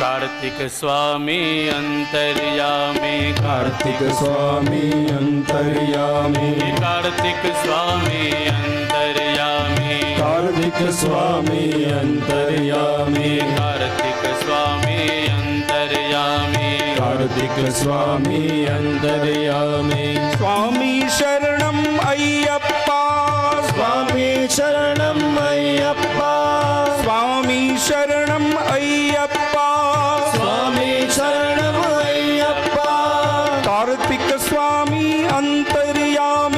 कार्तिक स्वामी अन्तर्यामि कार्तिक स्वामी अन्तर्यामि कार्तिक स्वामी अन्तर्यामि कार्तिक स्वामी अन्तर्यामि कार्तिक स्वामी अन्तर्यामि कार्तिक स्वामी अन्तर्यामि स्वामी शरणम् अय्यप्पा स्वामी शरणम् अय्यप्पा स्वामी शरण स्वामी अंतर्यामी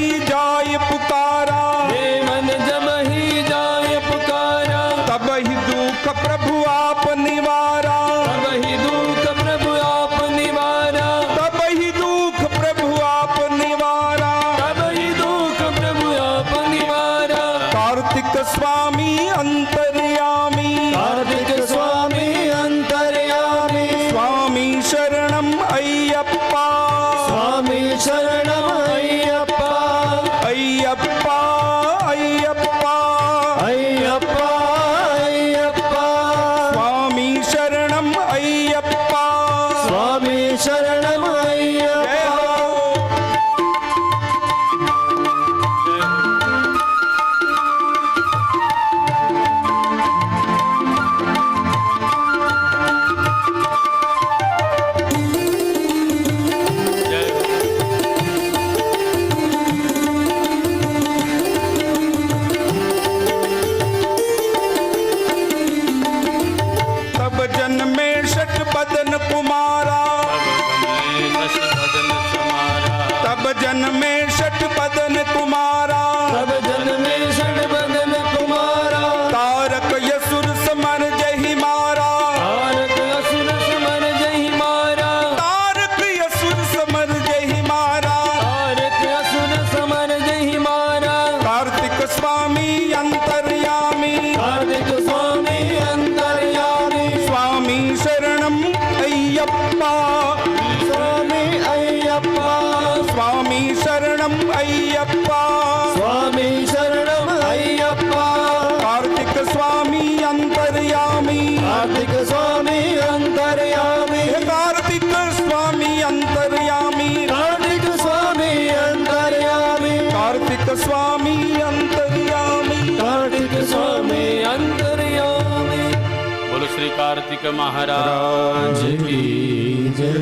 ही जाय पुकारा हे मन जब ही जाय पुकारा तब ही दुख प्रभु आप निवारा तब ही दुख प्रभु आप निवारा तब ही दुख प्रभु आप निवारा तब ही दुख प्रभु आप निवारा कार्तिक स्वामी अंतर्यामी कार्तिक स्वामी अंतर्यामी स्वामी शरणम अय्यप्पा स्वामी शरण சரணம் ஐயப்பா சுவாமி சரணம் ஐயப்பா கார்த்திக சுவாமி அந்தர்யாமி கார்த்திக சுவாமி அந்தர்யாமி கார்த்திக சுவாமி அந்தர்யாமி கார்த்திக சுவாமி அந்தர்யாமி கார்த்திக சுவாமி அந்தர்யாமி கார்த்திக சுவாமி அந்தர்யாமி ஸ்ரீ கார்த்திக कार्तिक महाराज की